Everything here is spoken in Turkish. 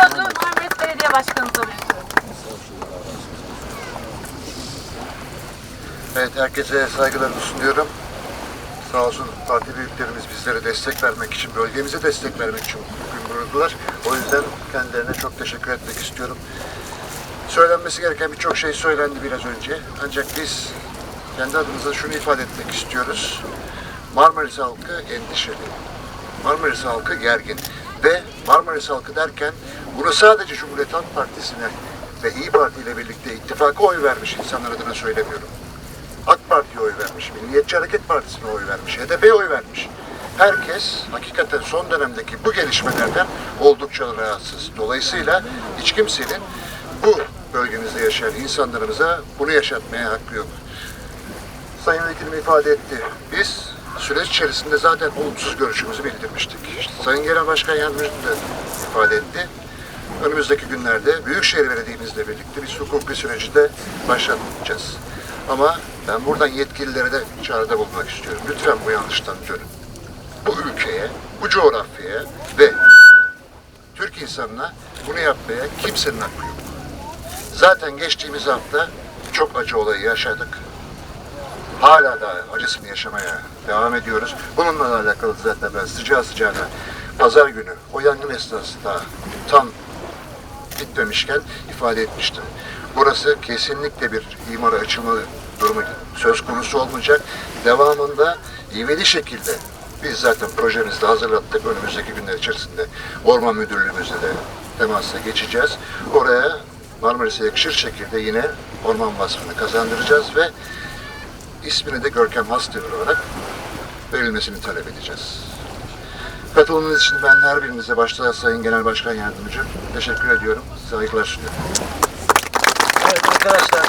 Sözü Marmaris Belediye Başkanımıza. Evet, herkese saygılarımı sunuyorum. Sağ olsun parti büyüklerimiz bizlere destek vermek için, bölgemize destek vermek için bugün bulundular. O yüzden kendilerine çok teşekkür etmek istiyorum. Söylenmesi gereken birçok şey söylendi biraz önce. Ancak biz kendi adımıza şunu ifade etmek istiyoruz. Marmaris halkı endişeli. Marmaris halkı gergin. Ve Marmaris halkı derken bunu sadece Cumhuriyet Halk Partisi'ne ve İyi Parti ile birlikte ittifaka oy vermiş insanlar adına söylemiyorum. AK Parti'ye oy vermiş, Milliyetçi Hareket Partisi'ne oy vermiş, HDP'ye oy vermiş. Herkes hakikaten son dönemdeki bu gelişmelerden oldukça rahatsız. Dolayısıyla hiç kimsenin bu bölgemizde yaşayan insanlarımıza bunu yaşatmaya hakkı yok. Sayın Vekilim ifade etti. Biz süreç içerisinde zaten olumsuz görüşümüzü bildirmiştik. İşte Sayın Genel Başkan Yardımcısı da ifade etti. Önümüzdeki günlerde Büyükşehir Belediye'mizle birlikte biz hukuki süreci de başlatacağız. Ama ben buradan yetkililere de çağrıda bulunmak istiyorum. Lütfen bu yanlıştan dönün. Bu ülkeye, bu coğrafyaya ve Türk insanına bunu yapmaya kimsenin hakkı yok. Zaten geçtiğimiz hafta çok acı olayı yaşadık hala da acısını yaşamaya devam ediyoruz. Bununla alakalı zaten ben sıcağı sıcağına pazar günü o yangın esnasında tam bitmemişken ifade etmiştim. Burası kesinlikle bir imara açılma durumu söz konusu olmayacak. Devamında ivedi şekilde biz zaten projemizde hazırlattık. Önümüzdeki günler içerisinde Orman Müdürlüğümüzle de temasa geçeceğiz. Oraya Marmaris'e yakışır şekilde yine orman vasfını kazandıracağız ve ismini de Görkem Hasdemir olarak verilmesini talep edeceğiz. Katılımınız için ben her birinize başta Sayın Genel Başkan Yardımcı teşekkür ediyorum. Saygılar sunuyorum. Evet arkadaşlar